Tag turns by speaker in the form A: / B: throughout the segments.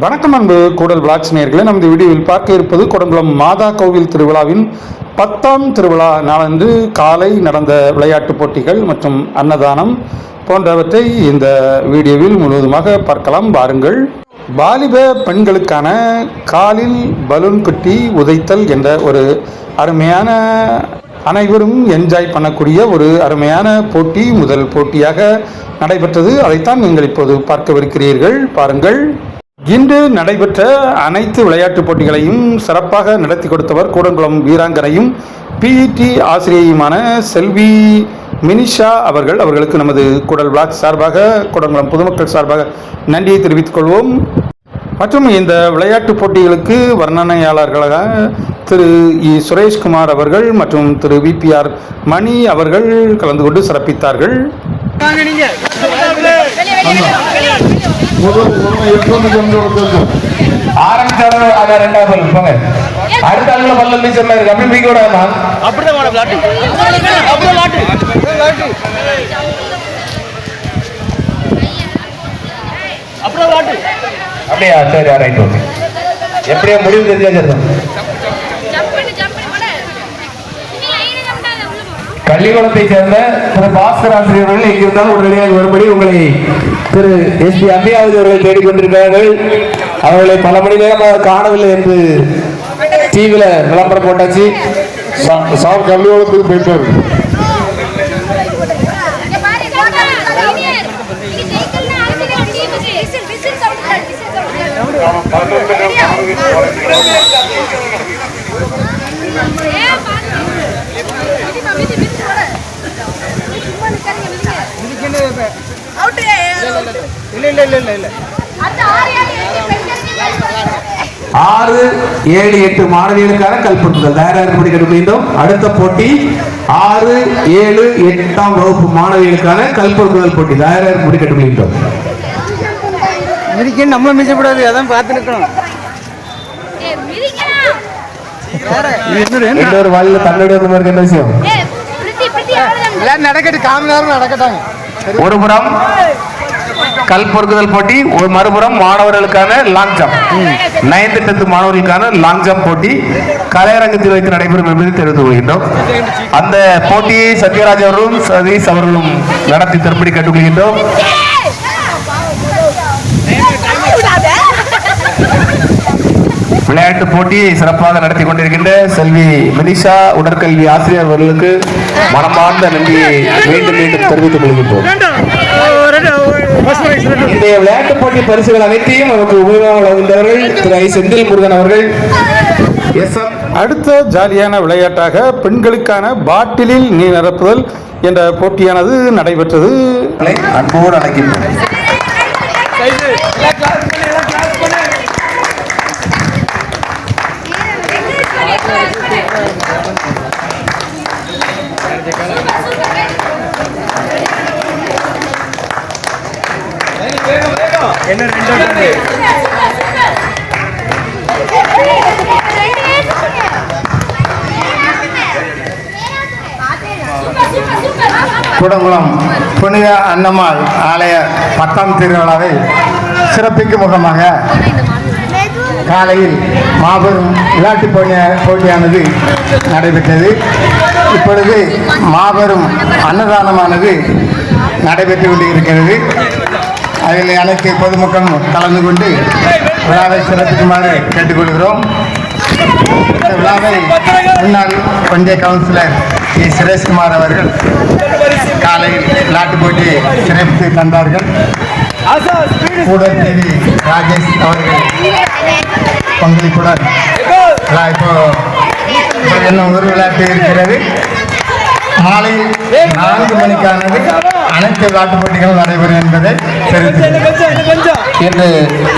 A: வணக்கம் அன்பு கூடல் விளாக்ஸ் நேர்களை நமது வீடியோவில் பார்க்க இருப்பது குடங்குளம் மாதா கோவில் திருவிழாவின் பத்தாம் திருவிழா. நாளன்று காலை நடந்த விளையாட்டுப் போட்டிகள் மற்றும் அன்னதானம் போன்றவற்றை இந்த வீடியோவில் முழுவதுமாக பார்க்கலாம். வாருங்கள். வாலிப பெண்களுக்கான காலில் பலூன் குட்டி உதைத்தல் என்ற ஒரு அருமையான அனைவரும் என்ஜாய் பண்ணக்கூடிய ஒரு அருமையான போட்டி முதல் போட்டியாக நடைபெற்றது. அதைத்தான் நீங்கள் இப்போது பார்க்கவிருக்கிறீர்கள். பாருங்கள் இன்று நடைபெற்ற அனைத்து விளையாட்டுப் போட்டிகளையும் சிறப்பாக நடத்தி கொடுத்தவர் கூடங்குளம் வீராங்கனையும் பிஇடி ஆசிரியையுமான செல்வி மினிஷா அவர்கள் அவர்களுக்கு நமது குடல் பிளாக் சார்பாக கூடங்குளம் பொதுமக்கள் சார்பாக நன்றியை தெரிவித்துக் கொள்வோம். மற்றும் இந்த விளையாட்டுப் போட்டிகளுக்கு வர்ணனையாளர்களாக திரு இ. சுரேஷ்குமார் அவர்கள் மற்றும் திரு விபிஆர் மணி அவர்கள் கலந்து கொண்டு சிறப்பித்தார்கள்.
B: ஆரம்பிச்சாலும் அதான் ரெண்டாவது பல்லு போங்க அடுத்த ஆளுல பல்லு வந்து சொன்னாரு அப்படி பிடிக்க விடாமா
C: அப்படிதான் வேணும் விளாட்டு அப்படிதான் விளாட்டு அப்படிதான் விளாட்டு
B: அப்படியா சரி ரைட் ஓகே எப்படியா முடிவு தெரிஞ்சாச்சு பள்ளிக்கூடத்தை சேர்ந்த திரு பாஸ்கர் ஆசிரியர்கள் எங்கிருந்தாலும் உடனடியாக வரும்படி உங்களை திரு எஸ் பி அம்பியாவது அவர்கள் தேடிக்கொண்டிருக்கிறார்கள் அவர்களை பல மணி நேரமாக காணவில்லை என்று டிவியில விளம்பரம் போட்டாச்சு.
D: சார் கல்வியோளத்துக்கு போயிட்டாரு.
E: இங்க
C: இல்ல இல்ல இல்ல.
E: ஆறு ஏழு எட்டு
B: மாணவிகளுக்கான கல்பொருட்கள் தயாராக கேட்டுக்கொள்கின்றோம் அடுத்த போட்டி. ஆறு ஏழு எட்டாம் வகுப்பு மாணவிகளுக்கான கல்பொருட்கள் போட்டி. தயாராக இருப்படி கேட்டுக்கொள்கின்றோம்
C: மிதிக்க நம்மள மிதிச்சக்கூடாது அதான் பார்த்து நிற்கணும்
B: இன்னொரு தன்னுடைய விஷயம்?
C: நடக்கட்டு காம நேரம் நடக்கட்டாங்க
B: ஒரு புறம். கல் பொறுக்குதல் போட்டி ஒரு மறுபுறம் மாணவர்களுக்கான லாங் ஜம்ப் நைன்த் டென்த் மாணவர்களுக்கான லாங் ஜம்ப் போட்டி. கலையரங்கத்தில் வைத்து நடைபெறும் என்பதை தெரிவித்துக் கொள்கின்றோம். அந்த போட்டியை சத்யராஜ் அவர்களும் சதீஷ் அவர்களும் நடத்தி தரும்படி கேட்டுக்கொள்கின்றோம். விளையாட்டு போட்டியை சிறப்பாக நடத்தி கொண்டிருக்கின்ற செல்வி மெனிஷா உடற்கல்வி ஆசிரியர் அவர்களுக்கு மனமார்ந்த நன்றியை மீண்டும் மீண்டும் தெரிவித்துக் கொள்கின்றோம். இன்றைய விளையாட்டு போட்டி பரிசுகள் அனைத்தையும் நமக்கு உபயோகம் வழங்குகின்றவர்கள் திரு ஐ செந்தில் முருகன் அவர்கள். எஸ் எம்
A: அடுத்த ஜாலியான விளையாட்டாக பெண்களுக்கான பாட்டிலில் நீர் நிரப்புதல் என்ற போட்டியானது நடைபெற்றது.
B: அன்போடு அழைக்கின்றோம்
D: குடங்குளம் புனித அன்னம்மாள் ஆலய பத்தாம் திருவிழாவை சிறப்பிக்கும் முகமாக காலையில் மாபெரும் விளையாட்டு போட்டிய போட்டியானது நடைபெற்றது. இப்பொழுது மாபெரும் அன்னதானமானது நடைபெற்று கொண்டிருக்கிறது. அதில் அனைத்து பொதுமக்களும் கலந்து கொண்டு விழாவை சிறப்பிக்குமாறு கேட்டுக்கொள்கிறோம். இந்த விழாவை முன்னாள் ஒன்றிய கவுன்சிலர் இ சுரேஷ்குமார் அவர்கள் காலையில் விளையாட்டு போட்டி சிறப்பித்து தந்தார்கள். கூடத்தேவி ராஜேஷ் அவர்கள் பங்களிப்புடன். இப்போ இப்போ இன்னும் ஒரு விளையாட்டு இருக்கிறது. மாலை நான்கு மணிக்கானது அனைத்து விளையாட்டு போட்டிகளும் நடைபெறும் என்பதை தெரிவித்துள்ளேன்
B: இன்று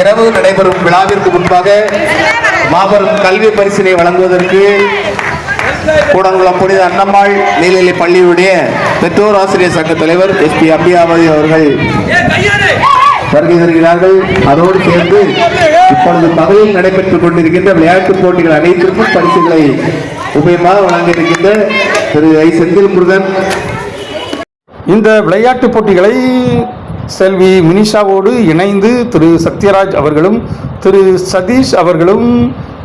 B: இரவு நடைபெறும் விழாவிற்கு முன்பாக மாபெரும் கல்வி பரிசினை வழங்குவதற்கு கூடங்குளம் புனித அன்னம்மாள் நீலநிலை பள்ளியுடைய பெற்றோர் ஆசிரியர் சங்க தலைவர் எஸ் பி அம்பியாவதி அவர்கள் வருகை தருகிறார்கள் அதோடு சேர்ந்து இப்பொழுது பகலில் நடைபெற்றுக் கொண்டிருக்கின்ற விளையாட்டுப் போட்டிகள் அனைத்திற்கும் பரிசுகளை உபயமாக வழங்க இருக்கின்ற திரு ஐ செந்தில் முருகன்.
A: இந்த விளையாட்டுப் போட்டிகளை செல்வி மினிஷாவோடு இணைந்து திரு சத்யராஜ் அவர்களும் திரு சதீஷ் அவர்களும்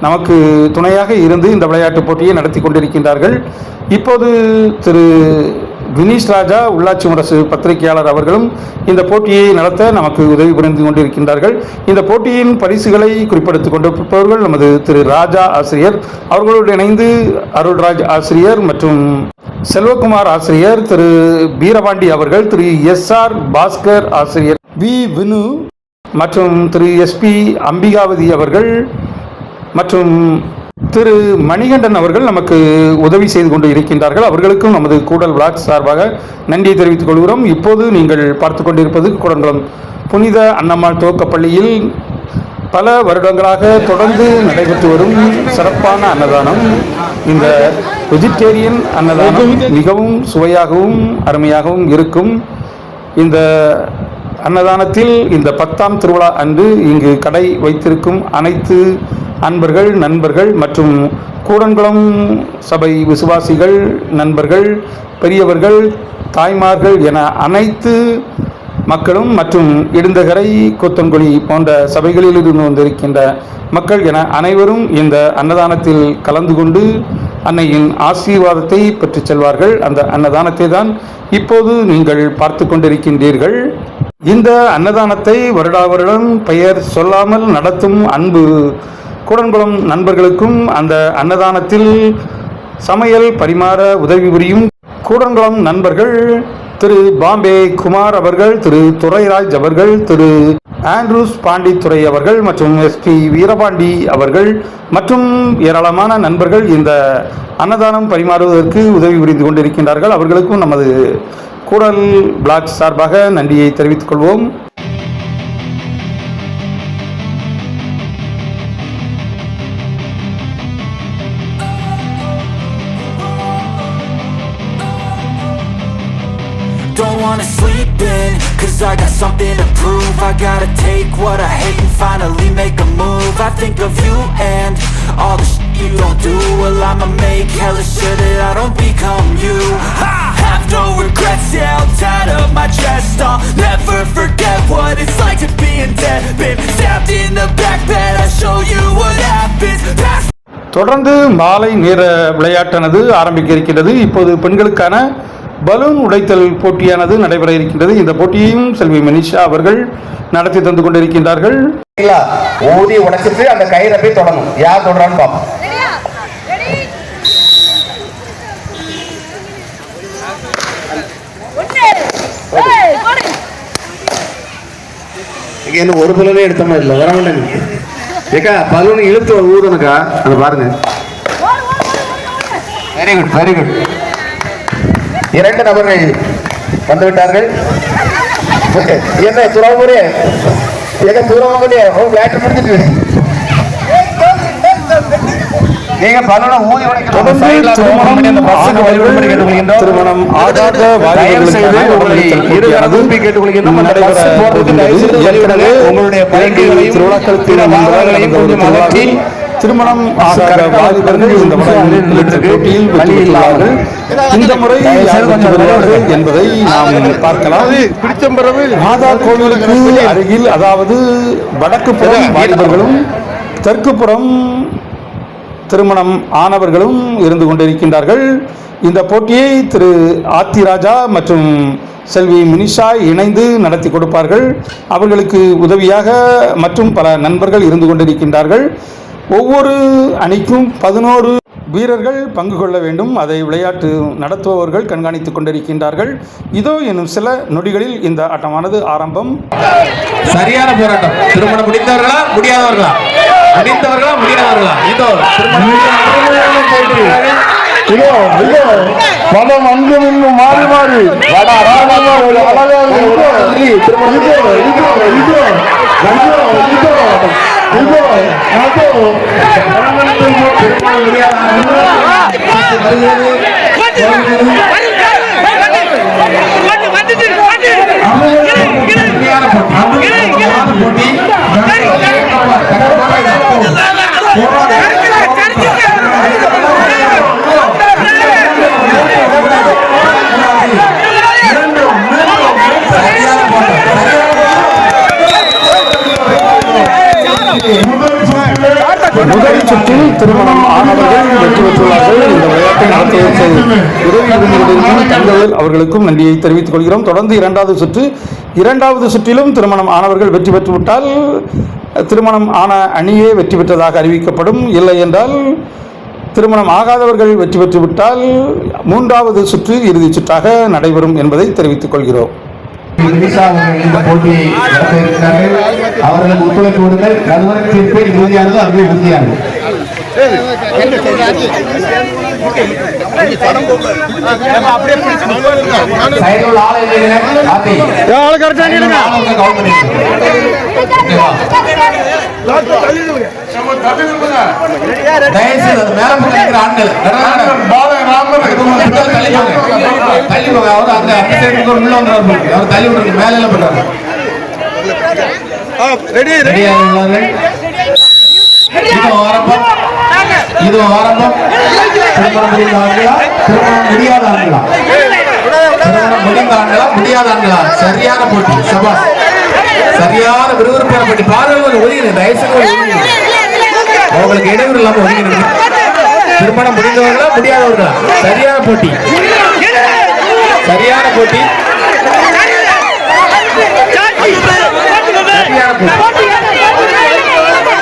A: நமக்கு துணையாக இருந்து இந்த விளையாட்டுப் போட்டியை நடத்தி கொண்டிருக்கின்றார்கள். இப்போது திரு வினீஷ் ராஜா உள்ளாட்சி முரசு பத்திரிகையாளர் அவர்களும் இந்த போட்டியை நடத்த நமக்கு உதவி புரிந்து கொண்டிருக்கின்றார்கள். இந்த போட்டியின் பரிசுகளை குறிப்பிடுத்திக் கொண்டிருப்பவர்கள் நமது திரு ராஜா ஆசிரியர் அவர்களோடு இணைந்து அருள்ராஜ் ஆசிரியர் மற்றும் செல்வகுமார் ஆசிரியர் திரு வீரபாண்டி அவர்கள் திரு எஸ் ஆர் பாஸ்கர் ஆசிரியர் வி வினு மற்றும் திரு எஸ்பி அம்பிகாவதி அவர்கள் மற்றும் திரு மணிகண்டன் அவர்கள் நமக்கு உதவி செய்து கொண்டு இருக்கின்றார்கள். அவர்களுக்கும் நமது கூடல் விளாக் சார்பாக நன்றியை தெரிவித்துக் கொள்கிறோம். இப்போது நீங்கள் பார்த்து கொண்டிருப்பது கூடங்குளம். புனித அன்னம்மாள் துவக்கப்பள்ளியில் பல வருடங்களாக தொடர்ந்து நடைபெற்று வரும் சிறப்பான அன்னதானம். இந்த வெஜிடேரியன் அன்னதானம் மிகவும் சுவையாகவும் அருமையாகவும் இருக்கும். இந்த அன்னதானத்தில் இந்த பத்தாம் திருவிழா அன்று இங்கு கடை வைத்திருக்கும் அனைத்து அன்பர்கள் நண்பர்கள் மற்றும் கூடன்குளம் சபை விசுவாசிகள் நண்பர்கள் பெரியவர்கள் தாய்மார்கள் என அனைத்து மக்களும் மற்றும் இடுந்தகரை கூத்தன்குழி போன்ற சபைகளில் இருந்து வந்திருக்கின்ற மக்கள் என அனைவரும் இந்த அன்னதானத்தில் கலந்து கொண்டு அன்னையின் ஆசீர்வாதத்தை பெற்று செல்வார்கள். அந்த அன்னதானத்தை தான் இப்போது நீங்கள் பார்த்து கொண்டிருக்கின்றீர்கள். இந்த அன்னதானத்தை வருடா வருடம் பெயர் சொல்லாமல் நடத்தும் அன்பு கூடன்குளம் நண்பர்களுக்கும் அந்த அன்னதானத்தில் சமையல் பரிமாற உதவி புரியும் கூடன்குளம் நண்பர்கள் திரு பாம்பே குமார் அவர்கள் திரு துரைராஜ் அவர்கள் திரு ஆண்ட்ரூஸ் பாண்டித்துறை அவர்கள் மற்றும் எஸ்பி வீரபாண்டி அவர்கள் மற்றும் ஏராளமான நண்பர்கள் இந்த அன்னதானம் பரிமாறுவதற்கு உதவி புரிந்து கொண்டிருக்கின்றார்கள். அவர்களுக்கும் நமது கூடல் பிளாக் சார்பாக நன்றியை தெரிவித்துக் கொள்வோம்.
F: Cause I got something to prove I gotta take what I hate and finally make a move I think of you and all the shit you don't do Well I'ma make hella sure that I don't become you I have no regrets, yeah, I'll tie up my chest I'll never forget what it's like to be in debt Been stabbed in the back bed, I'll show you what happens Past
A: தொடர்ந்து மாலை நேர விளையாட்டானது ஆரம்பிக்க இருக்கிறது இப்போது பெண்களுக்கான balloon உடைத்தல் போட்டியானது நடைபெற இருக்கின்றது. இந்த போட்டியையும் செல்வி மனிஷா அவர்கள் நடத்தி தந்து கொண்டிருக்கின்றார்கள்.
B: ஊதி உடைச்சிட்டு அந்த கயிறை போய் தொடணும். யார் தொடறான்னு பார்ப்போம்
G: ரெடியா? ரெடி? ஒண்ணு. ஏய் போடு.
B: இங்க இன்னும் ஒரு பலூனே எடுத்தமா இல்ல. வர மாட்டேங்க ஏக்கா பலூன் இழுத்து ஊதணுக்கா அதை பாருங்க.
G: ஓடு ஓடு ஓடு ஓடு
B: வெரி குட் வெரி குட் இரண்டு நபர்கள் வந்துவிட்டார்கள். என்ன துறவுமுறை எங்க தூரமாக விளையாட்டு முடிஞ்சிட்டு நீங்க பலனும் ஊதி உடைக்கணும்
A: திருமணம் ஆகாத
B: உங்களுடைய
A: திருவிழாக்கள்
B: கொஞ்சம் அகற்றி
A: திருமணம். போட்டியில் வெற்றி. பெற்றுள்ளார்கள் இந்த முறை. என்பதை நாம் பார்க்கலாம் மாதா கோவிலுக்கு அருகில் அதாவது வடக்கு புறம் வாலிபர்களும் தெற்கு புறம் திருமணம் ஆனவர்களும் இருந்து கொண்டிருக்கின்றார்கள் இந்த போட்டியை திரு ஆத்திராஜா மற்றும் செல்வி மினிஷா இணைந்து நடத்தி கொடுப்பார்கள் அவர்களுக்கு உதவியாக மற்றும் பல நண்பர்கள் இருந்து கொண்டிருக்கின்றார்கள் ஒவ்வொரு அணிக்கும் பதினோரு வீரர்கள் பங்கு கொள்ள வேண்டும். அதை விளையாட்டு நடத்துபவர்கள் கண்காணித்துக் கொண்டிருக்கின்றார்கள். இதோ என்னும் சில நொடிகளில் இந்த ஆட்டமானது ஆரம்பம்.
B: சரியான போராட்டம். திருமணம் முடிந்தவர்களா? முடியாதவர்களா? முடிந்தவர்களா முடியாதவர்களா? இதோ
E: இதோ இதோ. பலம் அங்கு இன்னும் மாறி மாறி. அழகாக
A: உதவி விருந்தினர்களுக்கும் அவர்களுக்கும் நன்றியை தெரிவித்துக் கொள்கிறோம். தொடர்ந்து இரண்டாவது சுற்று இரண்டாவது சுற்றிலும் திருமணம் ஆனவர்கள் வெற்றி பெற்றுவிட்டால் திருமணம் ஆன அணியே வெற்றி பெற்றதாக அறிவிக்கப்படும். இல்லை என்றால் திருமணம் ஆகாதவர்கள் வெற்றி பெற்றுவிட்டால் மூன்றாவது சுற்று இறுதிச் சுற்றாக நடைபெறும் என்பதை தெரிவித்துக் கொள்கிறோம்.
B: இந்த போட்டியை அவர்களுக்கு ஒத்துழைப்பு கொடுங்கள். நடுவர் தீர்ப்பு இறுதியானது அதுவே உறுதியானது ஆளை
D: கரெக்டா
B: மேல
D: ரெடி
B: இது ஆரம்பம். திருமணம் முடிந்த ஆண்களா திருமணம் முடியாத ஆண்களா? திருமணம் முடிந்த ஆண்களா? முடியாத ஆண்களா? சரியான போட்டி. சபாஸ் சரியான விறுவிறுப்பான போட்டி. பாருங்க ஒதுங்கினு தயவுசெய்து அவங்களுக்கு இடைவெளி இல்லாம ஒதுங்கினு திருமணம் முடிந்தவர்களா முடியாதவர்களா? சரியான போட்டி. சரியான போட்டி சரியான போட்டி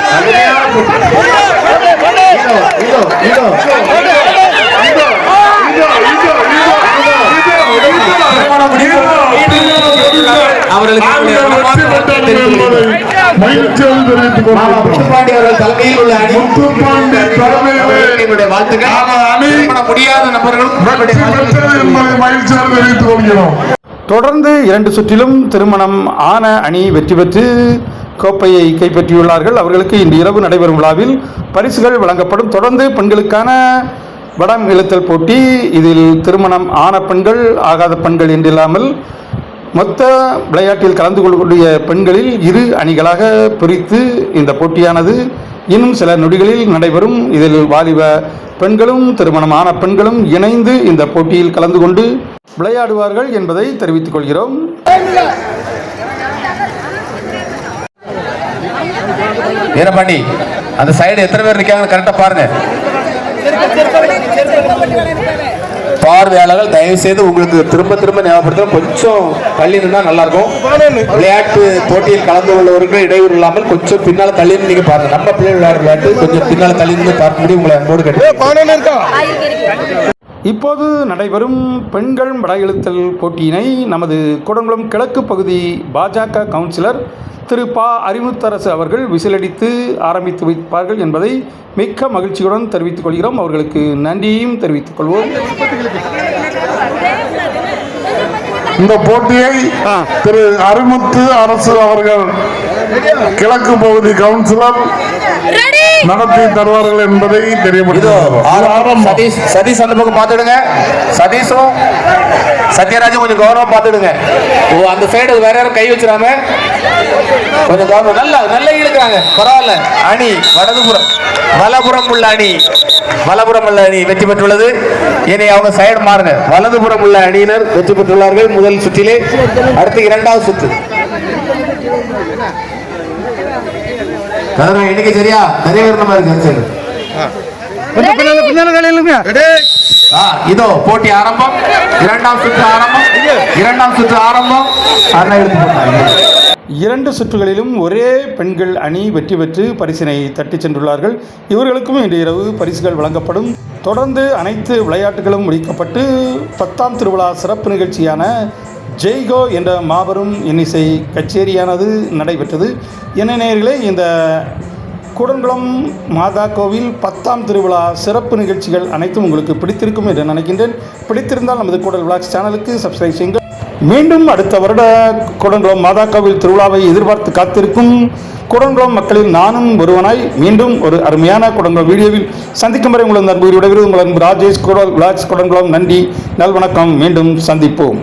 B: அருமையான போட்டி இதோ இதோ இதோ திருமணம் முடிந்தவர்கள் அவர்களுக்கு
E: மகிழ்ச்சியோடு தெரிவித்துக்
B: மாமா
E: கொள்கிறோம்
B: முத்துப்பாண்டி அவர்கள் தலைமையில் உள்ள அணி
E: முத்துப்பாண்டி
B: வாழ்த்துக்கள். முடியாத நபர்களும்
E: தெரிவித்துக் கொள்கிறோம்.
A: தொடர்ந்து இரண்டு சுற்றிலும் திருமணம் ஆன அணி வெற்றி பெற்று கோப்பையை கைப்பற்றியுள்ளார்கள். அவர்களுக்கு இன்று இரவு நடைபெறும் விழாவில் பரிசுகள் வழங்கப்படும். தொடர்ந்து பெண்களுக்கான வடம் இழுத்தல் போட்டி. இதில் திருமணம் ஆன பெண்கள் ஆகாத பெண்கள் என்றில்லாமல் மொத்த விளையாட்டில் கலந்து கொள்ளக்கூடிய பெண்களில் இரு அணிகளாக பிரித்து இந்த போட்டியானது இன்னும் சில நொடிகளில் நடைபெறும் இதில் வாலிப பெண்களும் திருமணமான பெண்களும் இணைந்து இந்த போட்டியில் கலந்து கொண்டு விளையாடுவார்கள் என்பதை தெரிவித்துக் கொள்கிறோம்
B: வீரபாண்டி அந்த சைடு எத்தனை பேர் நிக்காங்க கரெக்டா பாருங்க பார்வையாளர்கள் தயவு செய்து உங்களுக்கு திரும்ப திரும்ப ஞாபகப்படுத்துறோம் கொஞ்சம் தள்ளி நின்னா நல்லா இருக்கும் விளையாட்டு போட்டியில் கலந்து கொள்ளவர்கள் இடையூறு இல்லாமல் கொஞ்சம் பின்னால தள்ளி நீங்க பாருங்க. நம்ம பிள்ளை விளையாடுற விளையாட்டு கொஞ்சம் பின்னால தள்ளி நின்று பார்க்கும்படி உங்களை அன்போடு கேட்டு
A: இப்போது நடைபெறும் பெண்கள் வடையெழுத்தல் போட்டியினை நமது குடங்குளம் கிழக்கு பகுதி பாஜக கவுன்சிலர் திரு பா. அறிமுத்தரசு அவர்கள் விசிலடித்து ஆரம்பித்து வைப்பார்கள் என்பதை மிக்க மகிழ்ச்சியுடன் தெரிவித்துக் கொள்கிறோம். அவர்களுக்கு நன்றியையும் தெரிவித்துக் கொள்வோம்.
E: இந்த போட்டியை திரு அரிமுத்து அரசு அவர்கள் கிழக்கு பகுதி கவுன்சிலர் நடத்தி தருவார்கள் என்பதை
B: ஆரம்பம். சதீஷ் சதீஷ் அந்த பக்கம் பார்த்துடுங்க. சதீஷும் சத்யராஜும் கொஞ்சம் கௌரவம் பார்த்துடுங்க. ஓ அந்த சைடு வேற யாரும் கை வச்சிடாம? கொஞ்சம் கௌரவம். நல்லா நல்லா இழுக்கிறாங்க. பரவாயில்ல. அணி வலதுபுறம். வலபுறம் உள்ள அணி. வலபுறம் உள்ள அணி வெற்றி பெற்றுள்ளது. இனி அவங்க சைடு மாறுங்க. வலதுபுறம் உள்ள அணியினர் வெற்றி பெற்றுள்ளார்கள். முதல் சுற்றிலே அடுத்து இரண்டாவது சுற்று. கதிரவன் எண்ணிக்கை சரியா? நிறைய நம்ம இருக்கு இதோ போட்டி ஆரம்பம். இரண்டாம் சுற்று ஆரம்பம். இரண்டாம் சுற்று ஆரம்பம். அண்ணா எடுத்து போட்டாங்க.
A: இரண்டு சுற்றுகளிலும் ஒரே பெண்கள் அணி வெற்றி பெற்று பரிசினை தட்டிச் சென்றுள்ளார்கள். இவர்களுக்கும் இன்று இரவு பரிசுகள் வழங்கப்படும். தொடர்ந்து அனைத்து விளையாட்டுகளும் முடிக்கப்பட்டு பத்தாம் திருவிழா சிறப்பு நிகழ்ச்சியான ஜெய்கோ என்ற மாபெரும் இன்னிசை கச்சேரியானது நடைபெற்றது. என்ன நேர்களே இந்த கூடன்குளம் மாதா கோவில் பத்தாம் திருவிழா சிறப்பு நிகழ்ச்சிகள் அனைத்தும் உங்களுக்கு பிடித்திருக்கும் என்று நினைக்கின்றேன். பிடித்திருந்தால் நமது கூடல் விளாக்ஸ் சேனலுக்கு சப்ஸ்கிரைப் செய்யுங்கள். மீண்டும் அடுத்த வருட கூடன்குளம் மாதா கோவில் திருவிழாவை எதிர்பார்த்து காத்திருக்கும் கூடன்குளம் மக்களில் நானும் ஒருவனாய் மீண்டும் ஒரு அருமையான குடங்குளம் வீடியோவில் சந்திக்கும் வரை உங்களது நண்பர் விடைபெறுவது உங்கள் அன்பு ராஜேஷ் குடல் விளாக்ஸ் குடன்குளம் நன்றி. நல்வணக்கம். மீண்டும் சந்திப்போம்.